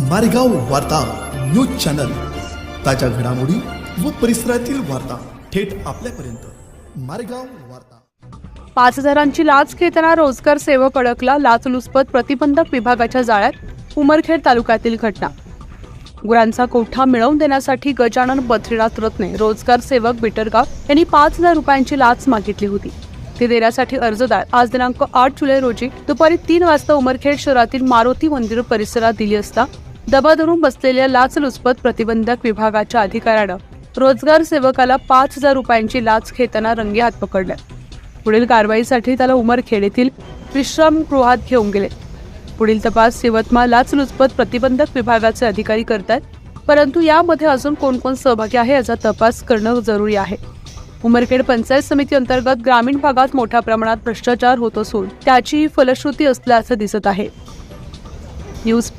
मारेगाव वार्ता news channel. ताज्या घडामोडी व परिसरातील वार्ता थेट आपल्यापर्यंत. मारेगाव वार्ता. पाच हजारांची लाच घेताना रोजगार सेवक अडकला लाचलुचपत प्रतिबंधक विभागाच्या जाळ्यात उमरखेड तालुक्यातील घटना. गुरांचा कोठा मिळवून देण्यासाठी गजानन बद्रीनाथ रत्ने रोजगार सेवक बिटरगाव यांनी पाच हजार रुपयांची लाच मागितली होती. ती देण्यासाठी अर्जदार आज दिनांक आठ जुलै रोजी दुपारी तीन वाजता उमरखेड शहरातील मारुती मंदिर परिसरात दिली असता दबा धरून बसलेल्या लाचलुचपत प्रतिबंधक विभागाच्या अधिकाऱ्यानं रोजगार सेवकाला पाच हजार रुपयांची लाच घेताना रंगेहात पकडल्या पुढील कारवाईसाठी त्याला उमरखेड येथील विश्रामगृहात घेऊन गेले. पुढील तपास यवतमाळ लाचलुचपत प्रतिबंधक विभागाचे अधिकारी करतात परंतु यामध्ये अजून कोण कोण सहभागी आहे याचा तपास करणं जरुरी आहे. उमरखेड पंचायत समिती अंतर्गत ग्रामीण भागात मोठ्या प्रमाणात भ्रष्टाचार होत असून त्याचीही फलश्रुती असल्याचं दिसत आहे. न्यूज